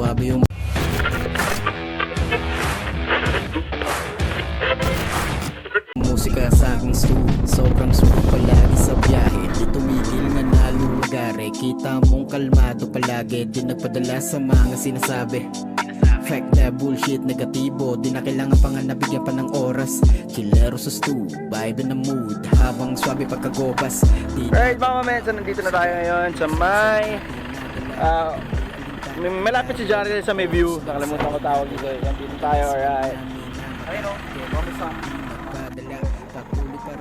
Swabe yung Musika sa aking stool Sobrang smooth palagi sa biyahe. Di tumigil na nalulugare Kita mong kalmado palagi. Di nagpadala sa mga sinasabi. Fact na bullshit negatibo. Di na kailangan pa nga nabigyan pa ng oras. Chillero sa stew Vibe na mood. Habang swabe pagkagobas Di Alright mga mamesa, nandito na tayo ngayon sa may... ah, may malapit si Jarrell sa may view. Nakalimutan ko tawag dito. Nandito tayo, alright. Ayun o, kamusta?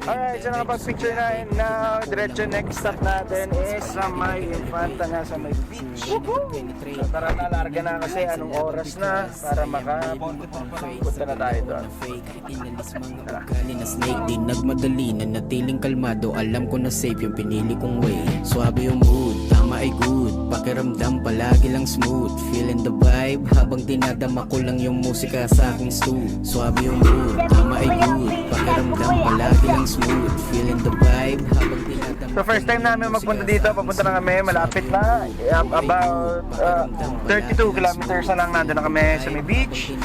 Alright, so nakapag-picture na now, diretso next stop natin is sa may Infanta nga sa may beach. So tara na, larga na kasi anong oras na para makapunta na tayo doon. Ugali na snake Di nagmadali na natiling kalmado Alam ko na safe yung pinili kong way Swabe yung mood, ay good. Pakiramdam palagi lang smooth. Feeling the vibe Habang dinadama ko lang yung musika sa aking stool. Swabe yung mood, tama ay good. Pakiramdam palagi lang smooth. Feeling the vibe Habang dinadama So first time namin magpunta dito, papunta na kami, malapit na, about uh, 32 kilometers na lang nandun na kami sa may beach.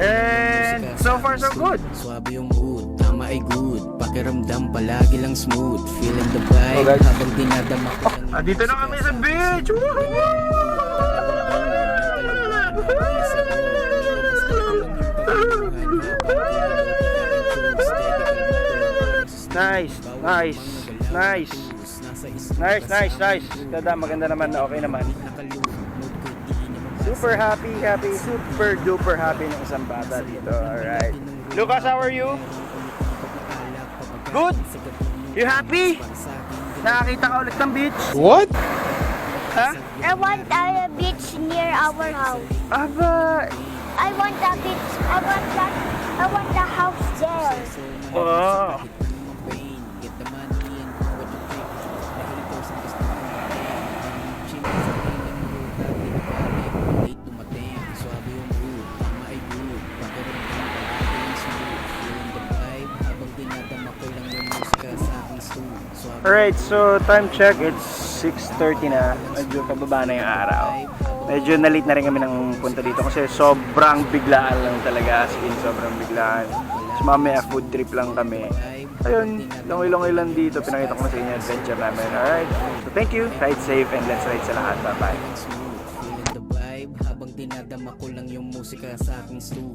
And so far so good. Swabe yung mood, tama ay good Pakiramdam palagi lang smooth Feeling the vibe Oh, guys. Habang dinadama ko lang Ah, dito na kami sa beach! Nice, nice, nice. Nice, nice, nice. Ganda, maganda naman, okay naman. Super happy, happy, super duper happy ng isang bata dito. Alright. Lucas, how are you? Good? You happy? Nakakita ka ulit ng beach? What? Ha? I want a beach near our house. Aba, I want a beach. I want that. I want the house there. oh. Alright, so time check, it's 6.30 na. Medyo pababa na yung araw. Medyo na-late na rin kami ng punta dito kasi sobrang biglaan lang talaga. As in, sobrang biglaan. So mamaya food trip lang kami. Ayun, longoy-longoy lang dito. Pinakita ko na sa inyo adventure namin. Alright, so thank you. Ride safe and let's ride sa lahat. Bye-bye. Habang dinadama ko lang yung musika sa aking stool.